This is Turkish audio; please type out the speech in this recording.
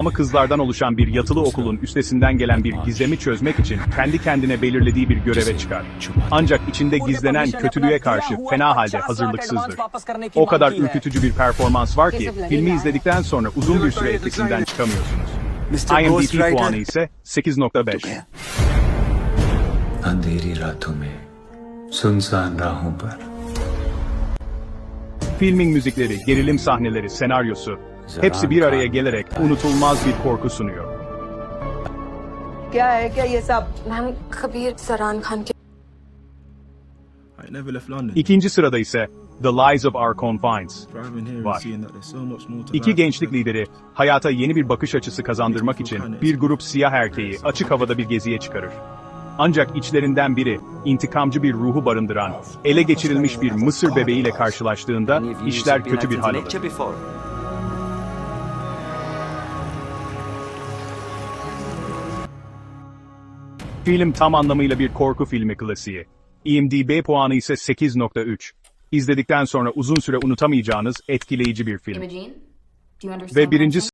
Ama kızlardan oluşan bir yatılı okulun üstesinden gelen bir gizemi çözmek için kendi kendine belirlediği bir göreve çıkar. Ancak içinde gizlenen kötülüğe karşı fena halde hazırlıksızdır. O kadar ürkütücü bir performans var ki filmi izledikten sonra uzun bir süre etkisinden çıkamıyorsunuz. Mr. IMDb Ghostwriter. puanı ise 8.5. अंधेरी रातों में सुनसान राहों पर Filmin müzikleri, gerilim sahneleri, senaryosu hepsi bir araya gelerek unutulmaz bir korku sunuyor. क्या है क्या ये सब मैम कबीर सरान खान के I never left London. İkinci sırada ise The Lies of Our Confines. Driving here Var. and seeing that there's so much more to İki life. gençlik lideri hayata yeni bir bakış açısı kazandırmak için bir grup siyah erkeği açık havada bir geziye çıkarır. Ancak içlerinden biri intikamcı bir ruhu barındıran, ele geçirilmiş bir Mısır bebeğiyle karşılaştığında işler kötü bir hal alır. Film tam anlamıyla bir korku filmi klasiği. IMDb puanı ise 8.3. İzledikten sonra uzun süre unutamayacağınız etkileyici bir film. Imogene, do you understand Ve what I'm birinci saying?